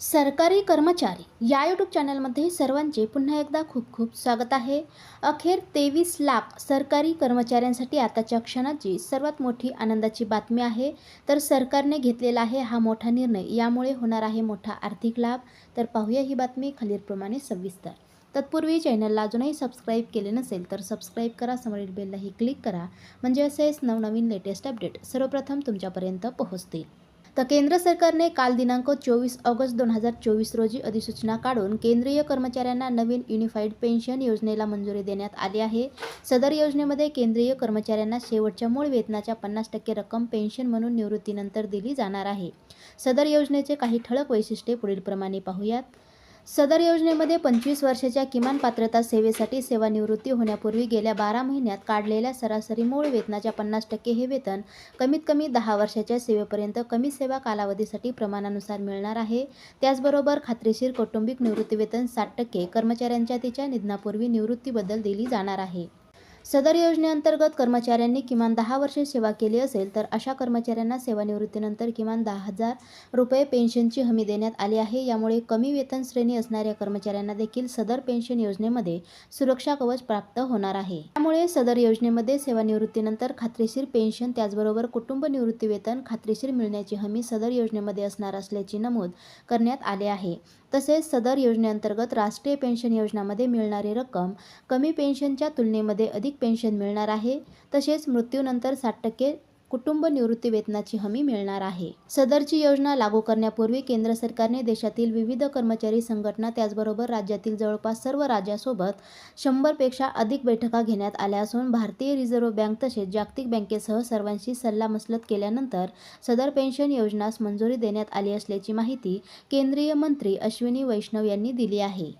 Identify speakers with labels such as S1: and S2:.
S1: सरकारी कर्मचारी या यूट्यूब चॅनलमध्ये सर्वांचे पुन्हा एकदा खूप खूप स्वागत आहे. अखेर तेवीस लाख सरकारी कर्मचाऱ्यांसाठी आताच्या क्षणाची सर्वात मोठी आनंदाची बातमी आहे. तर सरकारने घेतलेला आहे हा मोठा निर्णय. यामुळे होणार आहे मोठा आर्थिक लाभ. तर पाहूया ही बातमी खालीलप्रमाणे सविस्तर. तत्पूर्वी चॅनलला अजूनही सबस्क्राईब केले नसेल तर सबस्क्राईब करा. समोरील बेललाही क्लिक करा. म्हणजे असेच नवनवीन लेटेस्ट अपडेट सर्वप्रथम तुमच्यापर्यंत पोहोचतील. तर केंद्र सरकारने काल दिनांक चोवीस ऑगस्ट दोन हजार चोवीस रोजी अधिसूचना काढून केंद्रीय कर्मचाऱ्यांना नवीन युनिफाईड पेन्शन योजनेला मंजुरी देण्यात आली आहे. सदर योजनेमध्ये केंद्रीय कर्मचाऱ्यांना शेवटच्या मूळ वेतनाच्या पन्नास टक्के रक्कम पेन्शन म्हणून निवृत्तीनंतर दिली जाणार आहे. सदर योजनेचे काही ठळक वैशिष्ट्ये पुढीलप्रमाणे पाहूयात. सदर योजनेमध्ये पंचवीस वर्षाच्या किमान पात्रता सेवेसाठी सेवानिवृत्ती होण्यापूर्वी गेल्या बारा महिन्यात काढलेल्या सरासरी मूळ वेतनाच्या पन्नास टक्के हे वेतन कमीत कमी दहा वर्षाच्या सेवेपर्यंत कमी सेवा कालावधीसाठी प्रमाणानुसार मिळणार आहे. त्याचबरोबर खात्रीशीर कौटुंबिक निवृत्तीवेतन साठ टक्के कर्मचाऱ्यांच्या तिच्या निधनापूर्वी निवृत्तीबद्दल दिली जाणार आहे. सदर योजनेअंतर्गत कर्मचाऱ्यांनी किमान दहा वर्षे सेवा केली असेल तर अशा कर्मचाऱ्यांना सेवानिवृत्तीनंतर किमान दहा हजार रुपये पेन्शनची हमी देण्यात आली आहे. यामुळे कमी वेतन श्रेणी असणाऱ्या कर्मचाऱ्यांना देखील सदर पेन्शन योजनेमध्ये सुरक्षा कवच प्राप्त होणार आहे. त्यामुळे सदर योजनेमध्ये सेवानिवृत्तीनंतर खात्रीशीर पेन्शन त्याचबरोबर कुटुंब निवृत्ती वेतन खात्रीशीर मिळण्याची हमी सदर योजनेमध्ये असणार असल्याची नमूद करण्यात आले आहे. तसेच सदर योजनेअंतर्गत राष्ट्रीय पेन्शन योजनामध्ये मिळणारी रक्कम कमी पेन्शनच्या तुलनेमध्ये अधिक पेन्शन मिळणार आहे. तसेच मृत्यूनंतर साठ टक्के कुटुंब निवृत्ती वेतनाची हमी मिळणार आहे. सदरची योजना लागू करण्यापूर्वी केंद्र सरकारने देशातील विविध कर्मचारी संघटना त्याचबरोबर राज्यातील जवळपास सर्व राज्यासोबत शंभरपेक्षा अधिक बैठका घेण्यात आल्या असून भारतीय रिझर्व्ह बँक तसेच जागतिक बँकेसह सर्वांशी सल्लामसलत केल्यानंतर सदर पेन्शन योजनास मंजुरी देण्यात आली असल्याची माहिती केंद्रीय मंत्री अश्विनी वैष्णव यांनी दिली आहे.